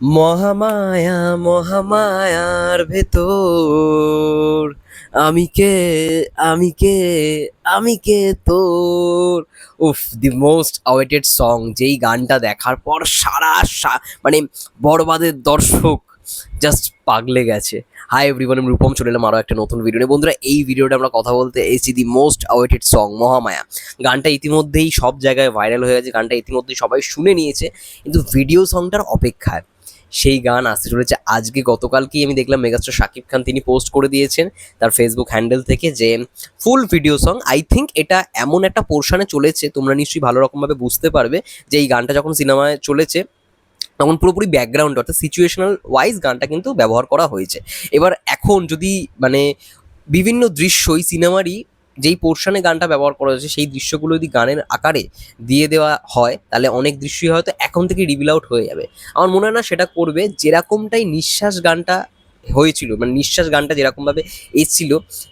মহামায়া, মহামায়ার ভেতর। আমি কে আমি কে আমি কে তোর? উফ দি মোস্ট অ্যাওয়েটেড সং যেই গানটা দেখার পর সারা মানে বড়বাদের দর্শক জাস্ট পাগলে গেছে। হাই এভরিওয়ান আমি রূপম, চলে এলাম আরও একটা নতুন ভিডিও নিয়ে। বন্ধুরা, এই ভিডিওটা আমরা কথা বলতে এসেছি the most awaited song Mahamaya. গানটা ইতিমধ্যেই সব জায়গায় ভাইরাল হয়ে গেছে, গানটা ইতিমধ্যেই সবাই শুনে নিয়েছে, কিন্তু ভিডিও সংটার অপেক্ষায় সেই গান আসতে চলেছে। আজকে গতকালকেই আমি দেখলাম মেগাস্টার শাকিব খান তিনি পোস্ট করে দিয়েছেন তার ফেসবুক হ্যান্ডেল থেকে যে full video song I think এটা এমন একটা পোর্শনে চলেছে, তোমরা নিশ্চয়ই ভালো রকমভাবে বুঝতে পারবে যে এই গানটা যখন সিনেমায় চলেছে, তখন পুরোপুরি ব্যাকগ্রাউন্ড অর্থাৎ সিচুয়েশনাল ওয়াইজ গানটা কিন্তু ব্যবহার করা হয়েছে। এবার এখন যদি মানে বিভিন্ন দৃশ্যই সিনেমারই যেই পোর্শনে গানটা ব্যবহার করা হয়েছে, সেই দৃশ্যগুলো যদি গানের আকারে দিয়ে দেওয়া হয়, তাহলে অনেক দৃশ্যই হয়তো এখন থেকে রিভিল আউট হয়ে যাবে। আমার মনে হয় না সেটা করবে, যেরকমটাই নিঃশ্বাস গানটা হয়েছিল মানে নিঃশ্বাস গানটা যেরকমভাবে এসেছিল,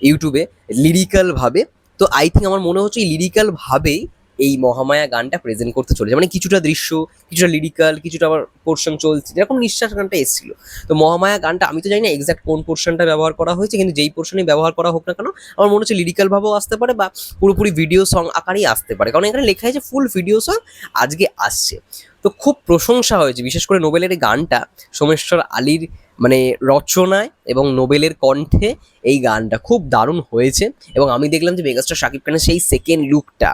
ইউটিউবে লিরিক্যালভাবে তো আই থিঙ্ক আমার মনে হচ্ছে এই লিরিক্যালভাবেই এই মহামায়া গানটা প্রেজেন্ট করতে চলেছে। মানে কিছুটা দৃশ্য, কিছুটা লিরিক্যাল কিছুটা আবার পোর্শন চলছে, যেরকম নিঃশ্বাস গানটা এসেছিল। তো মহামায়া গানটা, আমি তো জানি না এক্সাক্ট কোন পোর্শনটা ব্যবহার করা হয়েছে, কিন্তু যেই পোর্শনে ব্যবহার করা হোক না কেন, আমার মনে হচ্ছে লিরিক্যাল ভাবেও আসতে পারে বা পুরোপুরি ভিডিও সং আকারেই আসতে পারে। কারণ এখানে লেখা আছে ফুল ভিডিও সং আজকে আসছে। তো খুব প্রশংসা হয়েছে, বিশেষ করে নোবেলের গানটা, সোমেশ্বর আলীর মানে রচনায় এবং নোবেলের কণ্ঠে এই গানটা খুব দারুণ হয়েছে। এবং আমি দেখলাম যে মেগাস্টার শাকিব খানের সেই সেকেন্ড লুকটা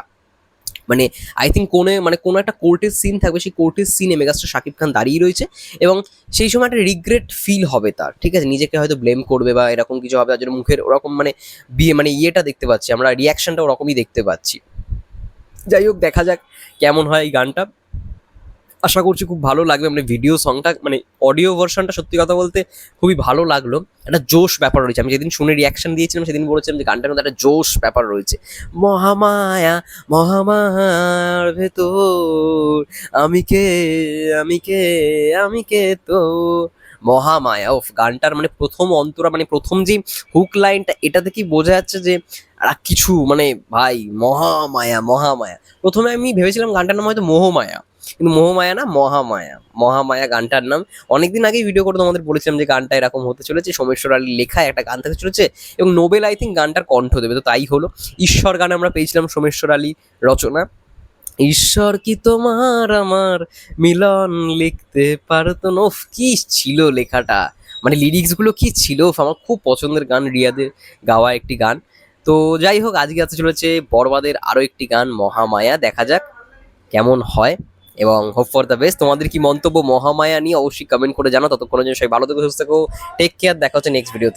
মানে আই থিঙ্ক কোনো মানে কোনো একটা কোর্টের সিন থাকবে, সেই কোর্টের সিনে মেগাস্টার শাকিব খান দাঁড়িয়ে রয়েছে এবং সেই সময় একটা রিগ্রেট ফিল হবে তার, ঠিক আছে? নিজেকে হয়তো ব্লেম করবে বা এরকম কিছু হবে, তার জন্য মুখের ওরকম মানে বিয়ে মানে ইয়েটা দেখতে পাচ্ছি, আমরা রিয়াকশানটা ওরকমই দেখতে পাচ্ছি। যাই হোক, দেখা যাক কেমন হয় এই গানটা। আশা করছি খুব ভালো লাগবে। মানে ভিডিও সংটা মানে অডিও ভার্সনটা সত্যি কথা বলতে খুবই ভালো লাগল। একটা জোশ ব্যাপার রয়েছে। আমি যেদিন শুনে রিয়াকশন দিয়েছিলাম, সেদিন বলেছিলাম যে গানটার মধ্যে একটা জোশ ব্যাপার রয়েছে। মহামায়া, মহামায়ার ভেতর, আমি কে আমি কে আমি কে তো? মহামায়া ওফ গানটার মানে প্রথম অন্তরা মানে প্রথম যে হুক লাইনটা এটা থেকেই বোঝা যাচ্ছে যে, আর কিছু মানে ভাই, মহামায়া মহামায়া। প্রথমে আমি ভেবেছিলাম গানটার নাম হয়তো মোহমায়া। কিন্তু মোহমায়া না মহামায়া। মহামায়া গানটার নাম। অনেকদিন আগেই ভিডিও করে তোমাদের বলেছিলাম যে গানটা এরকম হতে চলেছে। সোমেশ্বর আলীর লেখা একটা গান থাকতে চলেছে এবং নোবেল আই থিঙ্ক গানটার কণ্ঠ দেবে। তো তাই হলো। ঈশ্বর গান আমরা পেয়েছিলাম সোমেশ্বর আলী রচনা। ঈশ্বর কি তোমার আমার মিলন লিখতে পারতো না? উফ, কি ছিল লেখাটা? মানে লিরিক্সগুলো কি ছিল? আমার খুব পছন্দের গান রিয়াদের গাওয়া একটি গান। তো যাই হোক আজকে আসতে চলেছে বরবাদের আরও একটি গান মহামায়া। দেখা যাক কেমন হয়। এবং হোপ ফর দ্য বেস্ট তোমাদের কি মন্তব্য মহামায়া নিয়ে অবশ্যই কমেন্ট করে জানো ততক্ষণের জন্য সবাই ভালো থেকো, সুস্থ থেকো। টেক কেয়ার দেখা হচ্ছে নেক্সট ভিডিওতে